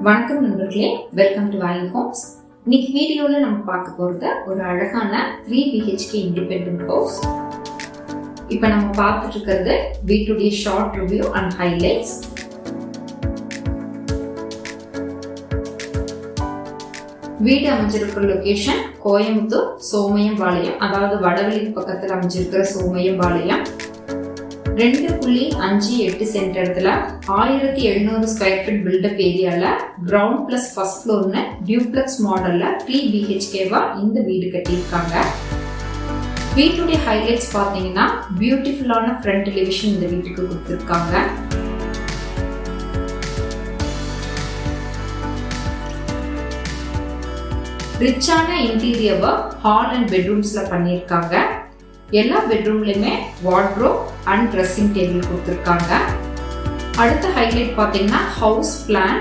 வணக்கம் நண்பர்களே welcome to வேலி ஹோம்ஸ் இன்னைக்கு வீடியோவில் நம்ம பார்க்க போகிறது ஒரு அழகான த்ரீ பிஹெச்கே இண்டிபெண்ட் ஹவுஸ் இப்போ நம்ம பார்த்துட்டு இருக்கிறது வீட்டுடைய ஷார்ட் ரிவ்யூ அண்ட் ஹைலைட்ஸ் வீடு அமைஞ்சிருக்கிற லொகேஷன் கோயம்புத்தூர் சோமயம்பாளையம் அதாவது வடவெளி பக்கத்தில் அமைஞ்சிருக்கிற சோமயம்பாளையம். ரெண்டு புள்ளி அஞ்சு எட்டு சென்ட் இடத்துல ஆயிரத்தி எழுநூறு ஸ்கொயர் ஃபீட் பில்டப் ஏரியால கிரவுண்ட் பிளஸ் ஃபர்ஸ்ட் ஃப்ளோர்னு டியூப்ளெக்ஸ் மாடல்ல த்ரீ பிஹெச்கேவா இந்த வீடு கட்டியிருக்காங்க. வீட்டுடைய ஹைலைட்ஸ் பார்த்தீங்கன்னா பியூட்டிஃபுல்லான ஃப்ரண்ட் எலிவேஷன் இந்த வீட்டுக்கு கொடுத்துருக்காங்க. ரிச்சான இன்டீரியர் ஹால் அண்ட் பெட்ரூம்ஸ்ல பண்ணியிருக்காங்க. எல்லா பெட்ரூம்லையுமே வார்ட்ரோப் அண்ட் ட்ரெஸ்ஸிங் டேபிள் கொடுத்துருக்காங்க. அடுத்த ஹைலைட் பார்த்தீங்கன்னா ஹவுஸ் பிளான்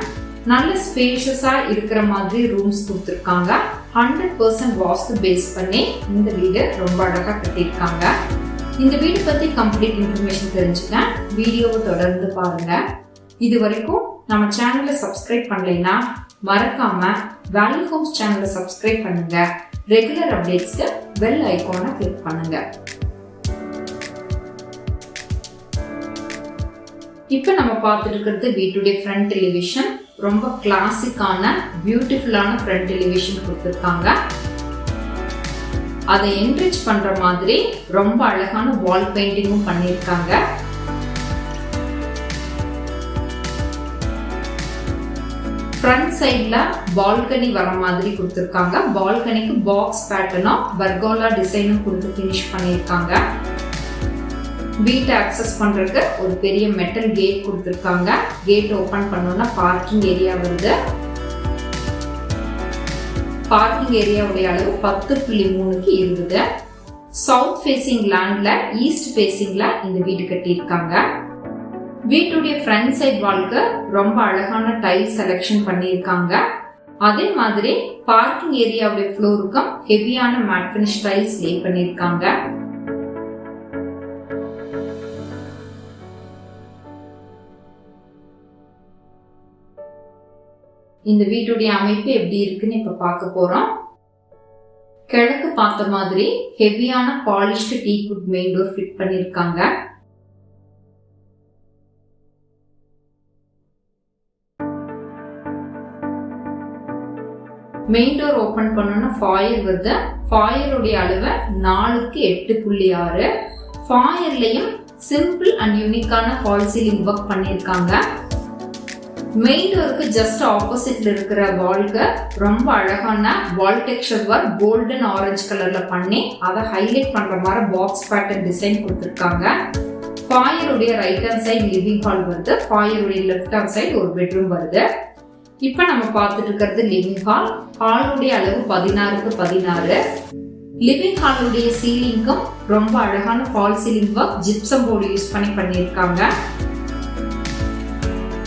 நல்ல ஸ்பேஷியஸாக இருக்கிற மாதிரி ரூம்ஸ் கொடுத்துருக்காங்க. ஹண்ட்ரட் பர்சன்ட் வாஸ்து பேஸ் பண்ணி இந்த வீடு ரொம்ப அழகாக கட்டியிருக்காங்க. இந்த வீடு பற்றி கம்ப்ளீட் இன்ஃபர்மேஷன் தெரிஞ்சுக்க வீடியோவை தொடர்ந்து பாருங்கள் இது வரைக்கும் நம்ம சேனலை சப்ஸ்கிரைப் பண்ணலைன்னா மறக்காம வேல்யூ ஹோம்ஸ் சேனலை சப்ஸ்கிரைப் பண்ணுங்க. ரெகுலர் அப்டேட்ஸ்க்கு பெல் ஐக்கானை கிளிக் பண்ணுங்க. இப்போ நம்ம பார்த்துட்டு இருக்கிறது வீட்டுடைய ஃப்ரண்ட் டெலிவிஷன் ரொம்ப கிளாசிக்கான பியூட்டிஃபுல்லான ஃப்ரண்ட் டெலிவிஷன் கொடுத்துருக்காங்க. அதை என்ரிச் பண்ற மாதிரி ரொம்ப அழகான வால் பெயிண்டிங்கும் பண்ணியிருக்காங்க. ஃப்ரண்ட் சைடில் பால்கனி வர மாதிரி கொடுத்துருக்காங்க. பால்கனிக்கு பாக்ஸ் பேட்டர்னும் பர்கோலா டிசைனும் கொடுத்து ஃபினிஷ் பண்ணியிருக்காங்க. வீட்டை அக்சஸ் பண்ணுறதுக்கு ஒரு பெரிய மெட்டல் கேட் கொடுத்துருக்காங்க. கேட் ஓப்பன் பண்ணோன்னா பார்க்கிங் ஏரியா வருது. பார்க்கிங் ஏரியாவுடைய அளவு பத்து புள்ளி மூணுக்கு இருந்தது. சவுத் ஃபேசிங் லேண்டில் ஈஸ்ட் ஃபேசிங்ல இந்த வீடு கட்டியிருக்காங்க. வீட்டுடைய ஃப்ரண்ட் சைட் வால்க்கு ரொம்ப அழகான டைல் செலெக்ஷன் பண்ணியிருக்காங்க. அதே மாதிரி பார்க்கிங் ஏரியாவுடைய ஃப்ளோருக்கும் ஹெவியான மேட் ஃபினிஷ் டைல்ஸ் லே பண்ணியிருக்காங்க. இந்த வீட்டுடைய அமைப்பு எப்படி இருக்குன்னு இப்ப பார்க்க போறோம். கிழக்கு பார்த்த மாதிரி ஹெவியான polished teakwood main door fit பண்ணியிருக்காங்க. மெயின் டோர் ஓப்பன் பண்ணோம்னா ஃபாயர் வருது. ஃபாயருடைய அளவை நாலுக்கு எட்டு புள்ளி ஆறு. ஃபாயர்லையும் சிம்பிள் அண்ட் யூனிக்கான ஃபால் சீலிங் ஒர்க் பண்ணியிருக்காங்க. மெயின் டோருக்கு ஜஸ்ட் ஆப்போசிட்ல இருக்கிற வால்க்கு ரொம்ப அழகான wall texture work golden orange கலர்ல பண்ணி அதை ஹைலைட் பண்ற மாதிரி பாக்ஸ் பேட்டர்ன் டிசைன் கொடுத்துருக்காங்க. ஃபாயருடைய right hand side living hall வருது. ஃபாயருடைய லெஃப்ட் ஹேண்ட் சைடு ஒரு பெட்ரூம் வருது. இப்போ நம்ம பார்த்துட்டு இருக்கிறது லிவிங் ஹால் ஹாலுடைய அளவு பதினாறுக்கு பதினாறு. லிவிங் ஹாலுடைய சீலிங்கும் ரொம்ப அழகான fall ceiling work gypsum board use பண்ணி பண்ணியிருக்காங்க.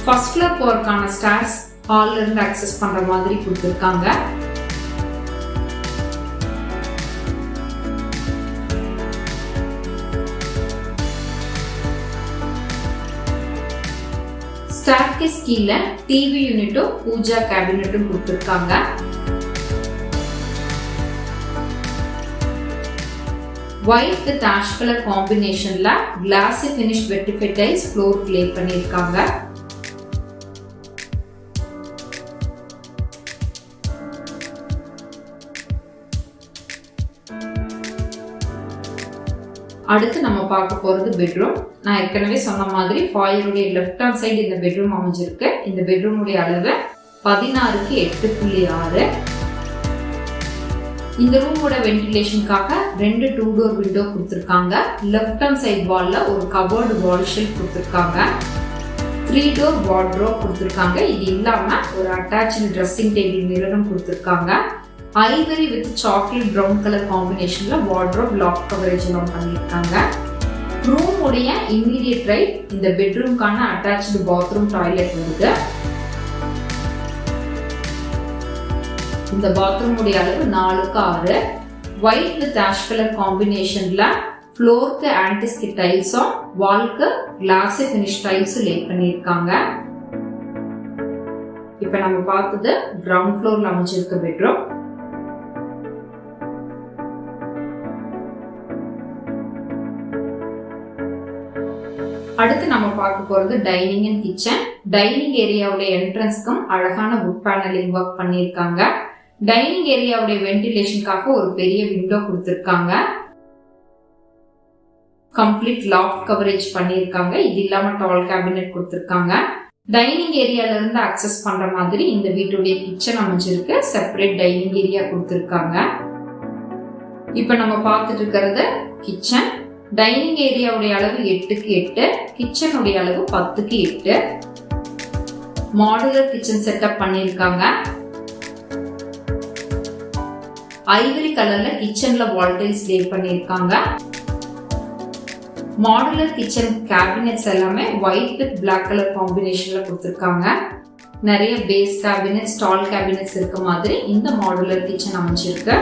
ஃபர்ஸ்ட் ஃப்ளோர் போறதுக்கான ஸ்டார்ஸ் ஹால்ல இருந்து அக்சஸ் பண்ற மாதிரி கொடுத்துருக்காங்க. ஸ்டார்கேஸ் கீழே டிவி யூனிட்டும் பூஜா கேபினட்டும் கொடுத்துருக்காங்க. ஒயிட் வித் ஆஷ் கலர் காம்பினேஷன்ல glass finish vitrified tiles floor lay பண்ணியிருக்காங்க. அடுத்து நம்ம பார்க்க போகிறது பெட்ரூம் நான் ஏற்கனவே சொன்ன மாதிரி ஃபாயருடைய லெஃப்ட் ஹேண்ட் சைடு இந்த பெட்ரூம் அமைஞ்சிருக்கு. இந்த பெட்ரூமுடைய அளவு பதினாறுக்கு எட்டு புள்ளி ஆறு. இந்த ரூமோட வென்டிலேஷனுக்காக ரெண்டு டூ டோர் விண்டோ கொடுத்துருக்காங்க. லெஃப்ட் ஹேண்ட் சைட் வாலில் ஒரு கவர்டு வால் ஷெல்ஃப் கொடுத்துருக்காங்க. த்ரீ டோர் வார்ட்ரோப் கொடுத்துருக்காங்க. இது இல்லாமல் ஒரு அட்டாச்சு ட்ரெஸ்ஸிங் டேபிள் மிரரும் கொடுத்துருக்காங்க. Ivory with chocolate brown colour காம்பினேஷன்ல வார்ட்ரோப் லாக் கவரேஜ் எல்லாம் பண்ணியிருக்காங்க. ரூம் உடைய இம்மீடியட் ரைட் இந்த பெட்ரூம்க்கான அட்டாச்சு பாத்ரூம் டாய்லெட் இருக்கு. இந்த பாத்ரூம் உடைய அளவு நாலுக்கு ஆறு. ஒயிட் வித் ஆஷ் கலர் காம்பினேஷன்ல ஃப்ளோருக்கு ஆன்டிஸ்கி டைல்ஸும் வால்க்கு கிளாஸ் ஃபினிஷ் டைல்ஸும் லே பண்ணியிருக்காங்க. இப்போ நம்ம பார்த்தது கிரவுண்ட் ஃப்ளோரில் அமைச்சிருக்க பெட்ரூம் அடுத்து நம்ம பார்க்க போறது டைனிங் அண்ட் கிச்சன் டைனிங் ஏரியாவுடைய என்ட்ரன்ஸ்க்கும் அழகான வுட் பேனலிங் ஒர்க் பண்ணியிருக்காங்க. டைனிங் ஏரியாவுடைய வென்டிலேஷனுக்காக ஒரு பெரிய விண்டோ கொடுத்துருக்காங்க. கம்ப்ளீட் லாஃப்ட் கவரேஜ் பண்ணியிருக்காங்க. இது இல்லாம டால் கேபினெட் கொடுத்துருக்காங்க. டைனிங் ஏரியால இருந்து அக்சஸ் பண்ற மாதிரி இந்த வீட்டுடைய கிச்சன் அமைஞ்சிருக்கு. செப்பரேட் டைனிங் ஏரியா கொடுத்துருக்காங்க. இப்ப நம்ம பார்த்துட்டு இருக்கிறது கிச்சன் டைனிங் ஏரியாவுடைய அளவு எட்டுக்கு எட்டு கிச்சனுடைய அளவு பத்துக்கு எட்டு. மாடுலர் கிச்சன் செட்டப் பண்ணியிருக்காங்க. ஐவரி கலர்ல கிச்சன்ல வால்டைல்ஸ் லே பண்ணியிருக்காங்க. மாடுலர் கிச்சன் கேபினெட்ஸ் எல்லாமே ஒயிட் வித் பிளாக் கலர் காம்பினேஷன்ல கொடுத்துருக்காங்க. நிறைய பேஸ் கேபினெட் ஸ்டால் கேபினெட்ஸ் இருக்க மாதிரி இந்த மாடுலர் கிச்சன் அமைச்சிருக்கு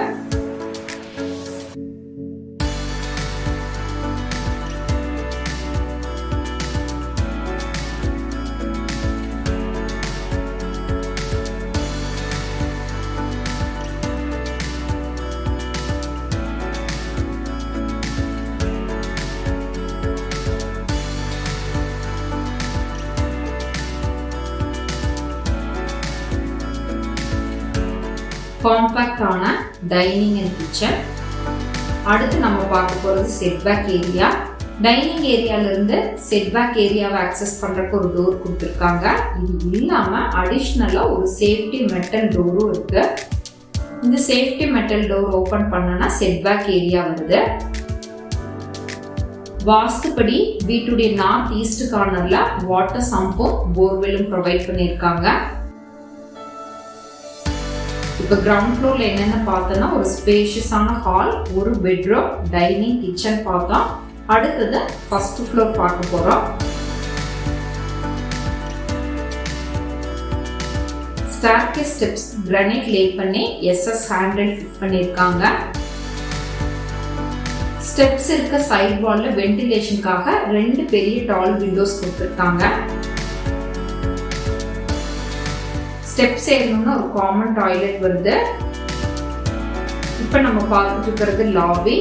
காம்பேக்டான டைனிங் அண்ட் கிச்சன் அடுத்து நம்ம பார்க்க போகிறது செட்பேக் ஏரியா டைனிங் ஏரியாவிலேருந்து செட்பேக் ஏரியாவை அக்சஸ் பண்ணுறக்கு ஒரு டோர் கொடுத்துருக்காங்க. இது இல்லாமல் அடிஷ்னலாக ஒரு சேஃப்டி மெட்டல் டோரும் இருக்குது இந்த சேஃப்டி மெட்டல் டோர் ஓப்பன் பண்ணனா செட்பேக் ஏரியா வருது. வாஸ்துப்படி வீட்டுடைய நார்த் ஈஸ்ட் கார்னரில் வாட்டர் சம்பும் போர்வெலும் ப்ரொவைட் பண்ணியிருக்காங்க இப்போ கிரவுண்ட் ஃப்ளோரில் என்னென்ன பார்த்தோம்னா ஒரு ஸ்பேஷியஸான ஹால் ஒரு பெட்ரூம் டைனிங் கிச்சன் பார்த்தோம் அடுத்தது ஃபர்ஸ்ட் ஃப்ளோர் பார்க்க போறோம். ஸ்டார்கே ஸ்டெப்ஸ் கிரானைட் லே பண்ணி எஸ்எஸ் ஹேண்டில் ஃபிட் பண்ணியிருக்காங்க. ஸ்டெப்ஸ் இருக்க சைட் வாலில் வென்டிலேஷனுக்காக ரெண்டு பெரிய டால் விண்டோஸ் கொடுத்துருக்காங்க. ஸ்டெப்ஸ் ஏறணும்னா ஒரு காமன் டாய்லெட் வருது. இப்போ நம்ம பார்த்துட்டு இருக்கிறது லாபி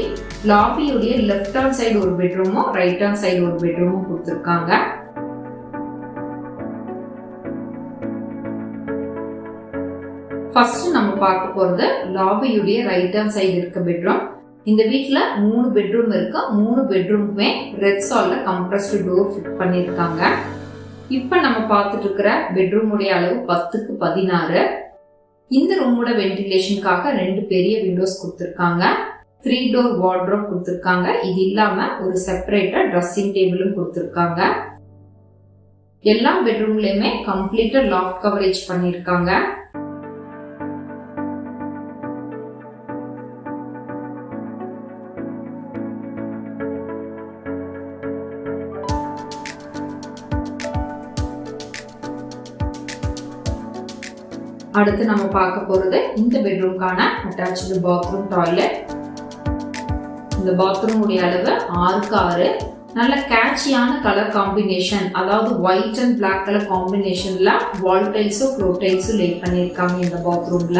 லாபியுடைய லெஃப்ட் ஹேண்ட் சைடு ஒரு பெட்ரூமும் ரைட் ஹேண்ட் சைடு ஒரு பெட்ரூமும் கொடுத்துருக்காங்க. ஃபர்ஸ்ட் நம்ம பார்க்க போகிறது லாபியுடைய ரைட் ஹேண்ட் சைடு இருக்க பெட்ரூம் இந்த வீட்ல மூணு பெட்ரூம் இருக்கு. மூணு பெட்ரூமுமே ரெட் சால்ல கம்ப்ரஸ்டு டோர் ஃபிட் பண்ணியிருக்காங்க. இப்போ நம்ம பார்த்துட்டு இருக்கிற பெட்ரூமுடைய அளவு பத்துக்கு பதினாறு. இந்த ரூமோட வென்டிலேஷனுக்காக ரெண்டு பெரிய விண்டோஸ் கொடுத்துருக்காங்க. த்ரீ டோர் வார்ட்ரோப் கொடுத்துருக்காங்க. இது இல்லாம ஒரு செப்பரேட்டா ட்ரெஸ்ஸிங் டேபிளும் கொடுத்துருக்காங்க. எல்லா பெட்ரூம்லயுமே கம்ப்ளீட்டா லாக் கவரேஜ் பண்ணிருக்காங்க அடுத்து நம்ம பார்க்க போறது இந்த பெட்ரூம்க்கான அட்டாச்சு பாத்ரூம் டாய்லெட் இந்த பாத்ரூம் உடைய அளவு ஆறுக்கு ஆறு. நல்ல கேட்சியான கலர் காம்பினேஷன் அதாவது ஒயிட் அண்ட் பிளாக் கலர் காம்பினேஷன்ல வால் டைல்ஸும் ஃப்ளோர் டைல்ஸும் லேட் பண்ணியிருக்காங்க இந்த பாத்ரூம்ல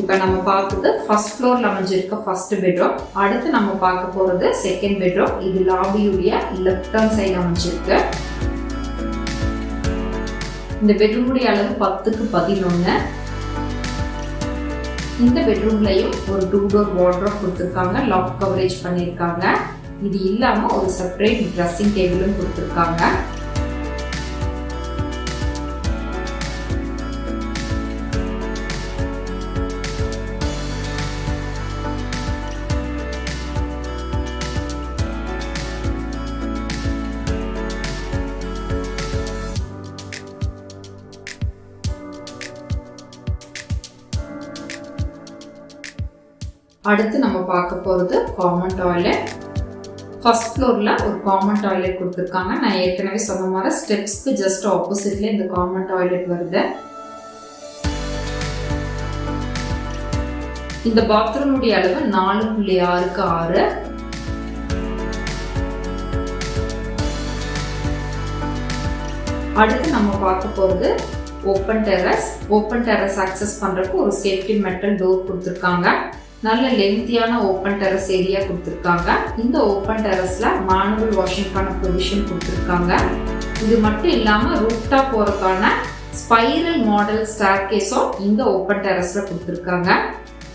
இப்போ நம்ம பார்த்தது ஃபர்ஸ்ட் ஃப்ளோர்ல அமைஞ்சிருக்க ஃபர்ஸ்ட் பெட்ரூம் அடுத்து நம்ம பார்க்க போறது செகண்ட் பெட்ரூம் இது லாபியுடைய லெஃப்ட் ஹேண்ட் சைடு அமைஞ்சிருக்கு. இந்த பெட்ரூமுடைய அளவு பத்துக்கு பதினொன்று இந்த பெட்ரூம்லையும் ஒரு டூ டோர் வார்ட்ரோப் கொடுத்துருக்காங்க. லாக் கவரேஜ் பண்ணியிருக்காங்க. இது இல்லாமல் ஒரு செப்பரேட் ட்ரெஸ்ஸிங் டேபிளும் கொடுத்துருக்காங்க. அடுத்து நம்ம பார்க்க போகிறது காமன் டாய்லெட் ஃபர்ஸ்ட் ஃப்ளோரில் ஒரு காமன் டாய்லெட் கொடுத்துருக்காங்க. நான் ஏற்கனவே சொன்ன மாதிரி ஸ்டெப்ஸ்க்கு ஜஸ்ட் ஆப்போசிட்ல இந்த காமன் டாய்லெட் வருது. இந்த பாத்ரூமுடைய அளவு நாலு புள்ளி ஆறுக்கு ஆறு. அடுத்து நம்ம பார்க்க போகிறது open terrace open terrace access பண்ணுறதுக்கு ஒரு சேஃப்டி மெட்டல் டோர் கொடுத்துருக்காங்க. நல்ல லென்த்தியான ஓப்பன் டெரஸ் ஏரியா கொடுத்துருக்காங்க. இந்த ஓப்பன் டெரஸில் மேனுவல் வாஷிங்கான பொசிஷன் கொடுத்துருக்காங்க. இது மட்டும் இல்லாமல் ரூட்டா போகிறதுக்கான ஸ்பைரல் மாடல் ஸ்டார் கேஸும் இந்த ஓப்பன் டெரஸில் கொடுத்துருக்காங்க.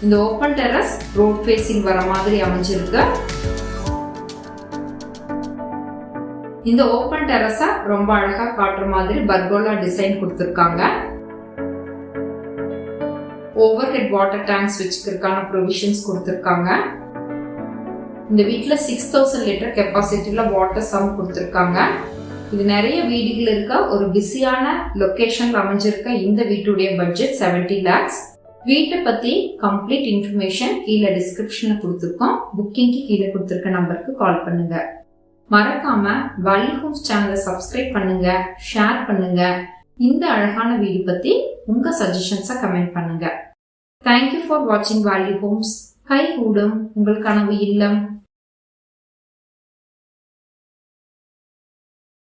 இந்த ஓப்பன் டெரஸ் ரோட் ஃபேஸிங் வர மாதிரி அமைஞ்சிருக்கு. இந்த ஓப்பன் டெரஸை ரொம்ப அழகாக காட்டுற மாதிரி பர்கோலா டிசைன் கொடுத்துருக்காங்க. ஓவர் ஹெட் வாட்டர் டேங்க் வச்சுக்கிறதுக்கான ப்ரொவிஷன்ஸ் கொடுத்துருக்காங்க. இந்த வீட்டில் சிக்ஸ் தௌசண்ட் லிட்டர் கெப்பாசிட்டியில் வாட்டர் சம் கொடுத்துருக்காங்க. இது நிறைய வீடுகள் இருக்க? ஒரு பிஸியான லொக்கேஷன் அமைஞ்சிருக்க இந்த வீட்டுடைய பட்ஜெட் செவன்டி லேக்ஸ் வீட்டை பற்றி கம்ப்ளீட் இன்ஃபர்மேஷன் கீழே டிஸ்கிரிப்ஷனில் கொடுத்துருக்கோம். புக்கிங்க்கு கீழே கொடுத்துருக்க நம்பருக்கு கால் பண்ணுங்கள் மறக்காம வேல்யூ ஹோம்ஸ் சேனலை சப்ஸ்கிரைப் பண்ணுங்க ஷேர் பண்ணுங்க. இந்த அழகான வீடு பத்தி உங்க சஜஷன்ஸை கமெண்ட் பண்ணுங்க. தேங்க்யூ ஃபார் வாட்சிங் வேல்யூ ஹோம்ஸ் கை கூடும் உங்கள் கனவு இல்லம்